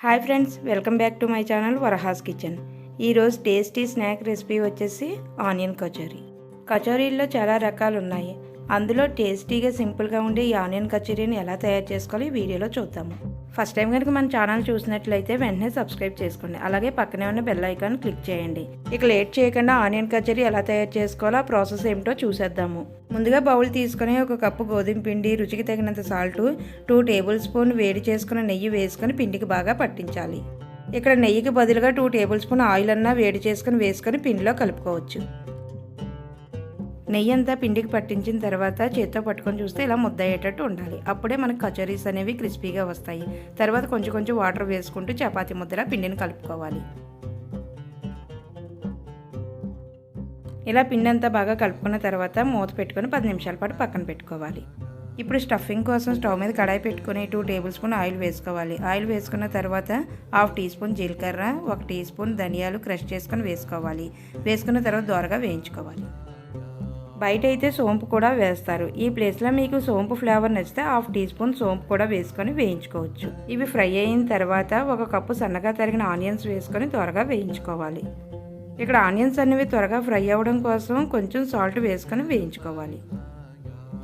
Hi friends welcome back to my channel Varahas kitchen. ఈరోజు tasty snack recipe వచ్చేసి onion kachori. కచోరీల్లో చాలా రకాలు ఉన్నాయి. అందులో టేస్టీగా సింపుల్గా ఉండే ఈ ఆనియన్ కచోరీని ఎలా తయారు చేసుకోవాలో ఈ వీడియోలో చూద్దాము. ఫస్ట్ టైం కనుక మన ఛానల్ చూసినట్లయితే వెంటనే సబ్స్క్రైబ్ చేసుకోండి. అలాగే పక్కనే ఉన్న బెల్ ఐకాన్ క్లిక్ చేయండి. ఇక లేట్ చేయకుండా ఆనియన్ కచోరీ ఎలా తయారు చేసుకోవాలో ఆ ప్రాసెస్ ఏమిటో చూసేద్దాము. ముందుగా బౌల్ తీసుకొని ఒక కప్పు గోధుమ పిండి రుచికి తగినంత సాల్ట్ టూ టేబుల్ స్పూన్ వేడి చేసుకున్న నెయ్యి వేసుకొని పిండికి బాగా పట్టించాలి. ఇక్కడ నెయ్యికి బదులుగా టూ టేబుల్ స్పూన్ ఆయిల్ అన్నా వేడి చేసుకుని వేసుకొని పిండిలో కలుపుకోవచ్చు. నెయ్యి అంతా పిండికి పట్టించిన తర్వాత చేత్తో పట్టుకొని చూస్తే ఇలా ముద్ద అయ్యేటట్టు ఉండాలి. అప్పుడే మనకు కచోరీస్ అనేవి క్రిస్పీగా వస్తాయి. తర్వాత కొంచెం కొంచెం వాటర్ వేసుకుంటూ చపాతి ముద్దలా పిండిని కలుపుకోవాలి. ఇలా పిండి అంతా బాగా కలుపుకున్న తర్వాత మూత పెట్టుకొని పది నిమిషాల పాటు పక్కన పెట్టుకోవాలి. ఇప్పుడు స్టఫింగ్ కోసం స్టవ్ మీద కడాయి పెట్టుకుని టూ టేబుల్ స్పూన్ ఆయిల్ వేసుకోవాలి. ఆయిల్ వేసుకున్న తర్వాత హాఫ్ టీ స్పూన్ జీలకర్ర ఒక టీ స్పూన్ ధనియాలు క్రష్ చేసుకొని వేసుకోవాలి. వేసుకున్న తర్వాత దోరగా వేయించుకోవాలి. బయట అయితే సోంపు కూడా వేస్తారు. ఈ ప్లేస్లో మీకు సోంపు ఫ్లేవర్ నచ్చితే హాఫ్ టీ స్పూన్ సోంపు కూడా వేసుకొని వేయించుకోవచ్చు. ఇవి ఫ్రై అయిన తర్వాత ఒక కప్పు సన్నగా తరిగిన ఆనియన్స్ వేసుకొని త్వరగా వేయించుకోవాలి. ఇక్కడ ఆనియన్స్ అనేవి త్వరగా ఫ్రై అవ్వడం కోసం కొంచెం సాల్ట్ వేసుకొని వేయించుకోవాలి.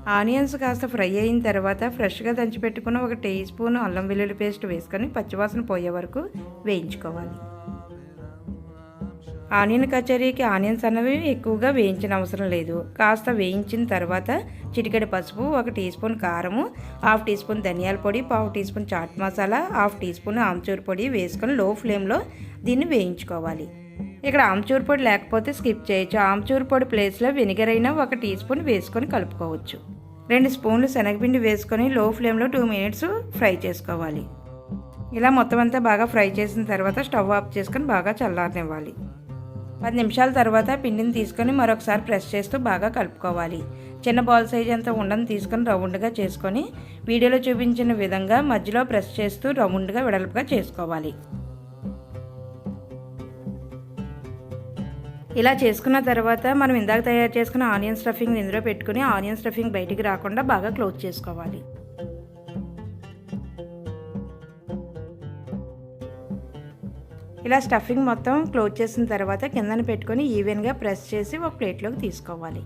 ఆనియన్స్ కాస్త ఫ్రై అయిన తర్వాత ఫ్రెష్గా దంచిపెట్టుకున్న ఒక టీ స్పూన్ అల్లం వెల్లుల్లి పేస్ట్ వేసుకొని పచ్చివాసన పోయే వరకు వేయించుకోవాలి. ఆనియన్ కచోరీకి ఆనియన్స్ అనేవి ఎక్కువగా వేయించిన అవసరం లేదు. కాస్త వేయించిన తర్వాత చిటికెడు పసుపు ఒక టీ స్పూన్ కారము హాఫ్ టీ స్పూన్ ధనియాల పొడి పావు teaspoon chaat masala half teaspoon amchur పొడి వేసుకొని లో ఫ్లేమ్లో దీన్ని వేయించుకోవాలి. ఇక్కడ ఆమ్చూర్ పొడి లేకపోతే స్కిప్ చేయొచ్చు. ఆమ్చూర్ పొడి ప్లేస్లో వెనిగర్ అయినా ఒక టీ స్పూన్ వేసుకొని కలుపుకోవచ్చు. రెండు స్పూన్లు శనగపిండి వేసుకొని లో ఫ్లేమ్లో టూ మినిట్స్ ఫ్రై చేసుకోవాలి. ఇలా మొత్తం అంతా బాగా ఫ్రై చేసిన తర్వాత స్టవ్ ఆఫ్ చేసుకొని బాగా చల్లారనివ్వాలి. పది నిమిషాల తర్వాత పిండిని తీసుకొని మరొకసారి ప్రెస్ చేస్తూ బాగా కలుపుకోవాలి. చిన్న బాల్ సైజ్ అంతా ఉండని తీసుకొని రౌండ్గా చేసుకొని వీడియోలో చూపించిన విధంగా మధ్యలో ప్రెస్ చేస్తూ రౌండ్గా వెడల్పుగా చేసుకోవాలి. ఇలా చేసుకున్న తర్వాత మనం ఇందాక తయారు చేసుకున్న ఆనియన్ స్టఫింగ్ ఇందులో పెట్టుకుని ఆనియన్ స్టఫింగ్ బయటికి రాకుండా బాగా క్లోజ్ చేసుకోవాలి. ఇలా స్టఫింగ్ మొత్తం క్లోజ్ చేసిన తర్వాత కిందన పెట్టుకొని ఈవెన్గా ప్రెస్ చేసి ఒక ప్లేట్లోకి తీసుకోవాలి.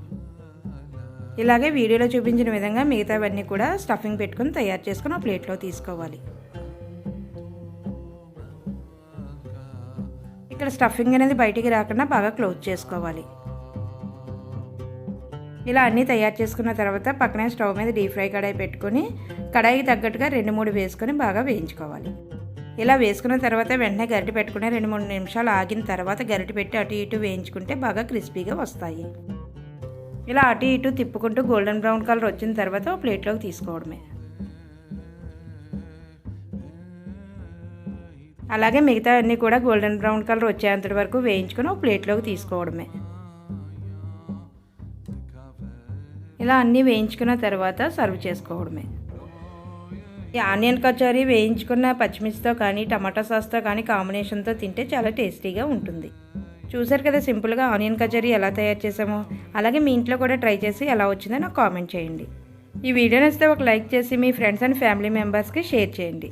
ఇలాగే వీడియోలో చూపించిన విధంగా మిగతావన్నీ కూడా స్టఫింగ్ పెట్టుకొని తయారు చేసుకొని ఒక ప్లేట్లో తీసుకోవాలి. ఇక్కడ స్టఫింగ్ అనేది బయటికి రాకుండా బాగా క్లోజ్ చేసుకోవాలి. ఇలా అన్నీ తయారు చేసుకున్న తర్వాత పక్కనే స్టవ్ మీద డీప్ ఫ్రై కడాయి పెట్టుకొని కడాయికి తగ్గట్టుగా రెండు మూడు వేసుకొని బాగా వేయించుకోవాలి. ఇలా వేసుకున్న తర్వాత వెంటనే గరిటె పెట్టుకుని రెండు మూడు నిమిషాలు ఆగిన తర్వాత గరిటె పెట్టి అటు ఇటు వేయించుకుంటే బాగా క్రిస్పీగా వస్తాయి. ఇలా అటు ఇటు తిప్పుకుంటూ గోల్డెన్ బ్రౌన్ కలర్ వచ్చిన తర్వాత ఒక ప్లేట్లోకి తీసుకోవడమే. అలాగే మిగతా అన్నీ కూడా గోల్డెన్ బ్రౌన్ కలర్ వచ్చేంతటి వరకు వేయించుకొని ఒక ప్లేట్లోకి తీసుకోవడమే. ఇలా అన్నీ వేయించుకున్న తర్వాత సర్వ్ చేసుకోవడమే. ఈ ఆనియన్ కచోరీ వేయించుకున్న పచ్చిమిర్చితో కానీ టమాటా సాస్తో కానీ కాంబినేషన్తో తింటే చాలా టేస్టీగా ఉంటుంది. చూసారు కదా సింపుల్గా ఆనియన్ కచోరీ ఎలా తయారు చేసామో అలాగే మీ ఇంట్లో కూడా ట్రై చేసి ఎలా వచ్చిందో నాకు కామెంట్ చేయండి. ఈ వీడియో నచ్చితే ఒక లైక్ చేసి మీ ఫ్రెండ్స్ అండ్ ఫ్యామిలీ మెంబర్స్కి షేర్ చేయండి.